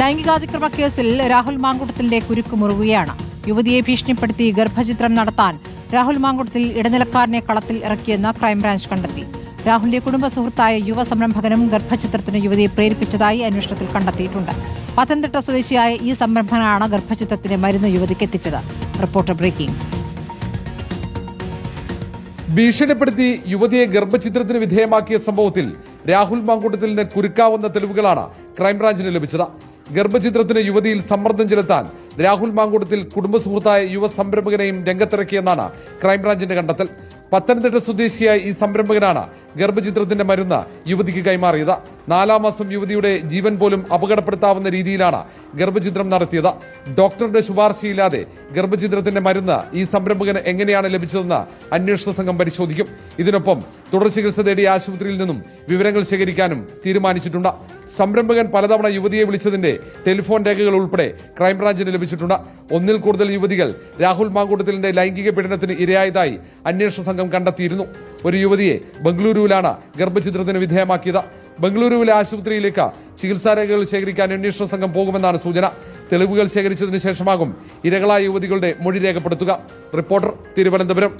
ലൈംഗികാതിക്രമ കേസിൽ രാഹുൽ മാങ്കുട്ടത്തിന്റെ കുരുക്ക് മുറുകുകയാണ്. യുവതിയെ ഭീഷണിപ്പെടുത്തി ഗർഭചിത്രം നടത്താൻ രാഹുൽ മാങ്കുട്ടത്തിൽ ഇടനിലക്കാരനെ കളത്തിൽ ഇറക്കിയെന്ന് ക്രൈംബ്രാഞ്ച് കണ്ടെത്തി. രാഹുലിന്റെ കുടുംബ സുഹൃത്തായ യുവ സംരംഭകനും ഗർഭചിത്രത്തിന് യുവതിയെ പ്രേരിപ്പിച്ചതായി അന്വേഷണത്തിൽ കണ്ടെത്തിയിട്ടുണ്ട്. പത്തനംതിട്ട സ്വദേശിയായ ഈ സംരംഭകനാണ് ഗർഭചിത്രത്തിന് മരുന്ന് യുവതിക്ക് എത്തിച്ചത്. Reporter breaking. ഭീഷണിപ്പെടുത്തി യുവതിയെ ഗർഭചിത്രത്തിന് വിധേയമാക്കിയ സംഭവത്തിൽ രാഹുൽ മാങ്കൂട്ടത്തിലിന് കുരുക്കാവുന്ന തെളിവുകളാണ് ക്രൈംബ്രാഞ്ചിന് ലഭിച്ചത്. ഗർഭചിത്രത്തിന് യുവതിയിൽ സമ്മർദ്ദം ചെലുത്താൻ രാഹുൽ മാങ്കൂട്ടത്തിൽ കുടുംബസുഹൃത്തായ യുവ സംരംഭകനെയും രംഗത്തിറക്കിയെന്നാണ് ക്രൈംബ്രാഞ്ചിന്റെ കണ്ടെത്തൽ. പത്തനംതിട്ട സ്വദേശിയായ ഈ സംരംഭകനാണ് ഗർഭചിത്രത്തിന്റെ മരുന്ന് യുവതിക്ക് കൈമാറിയത്. നാലാം മാസം യുവതിയുടെ ജീവൻ പോലും അപകടപ്പെടുത്താവുന്ന രീതിയിലാണ് ഗർഭചിത്രം നടത്തിയത്. ഡോക്ടറുടെ ശുപാർശയില്ലാതെ ഗർഭചിത്രത്തിന്റെ മരുന്ന് ഈ സംരംഭകന് എങ്ങനെയാണ് ലഭിച്ചതെന്ന് അന്വേഷണ സംഘം പരിശോധിക്കും. ഇതിനൊപ്പം തുടർ ചികിത്സ തേടി ആശുപത്രിയിൽ നിന്നും വിവരങ്ങൾ ശേഖരിക്കാനും തീരുമാനിച്ചിട്ടുണ്ട്. സംരംഭകൻ പലതവണ യുവതിയെ വിളിച്ചതിന്റെ ടെലിഫോൺ രേഖകൾ ഉൾപ്പെടെ ക്രൈംബ്രാഞ്ചിന് ലഭിച്ചിട്ടുണ്ട്. ഒന്നിൽ കൂടുതൽ യുവതികൾ രാഹുൽ മാങ്കൂട്ടത്തിലിന്റെ ലൈംഗിക പീഡനത്തിന് ഇരയായതായി അന്വേഷണ സംഘം കണ്ടെത്തിയിരുന്നു. ഒരു യുവതിയെ ബംഗളൂരുവിലാണ് ഗർഭചിത്രത്തിന് വിധേയമാക്കിയത്. ബംഗളൂരുവിലെ ആശുപത്രിയിലേക്ക് ചികിത്സാ രേഖകൾ ശേഖരിക്കാൻ അന്വേഷണ സംഘം പോകുമെന്നാണ് സൂചന. തെളിവുകൾ ശേഖരിച്ചതിനു ശേഷമാകും ഇരകളായ യുവതികളുടെ മൊഴി രേഖപ്പെടുത്തുക. റിപ്പോർട്ടർ തിരുവനന്തപുരം.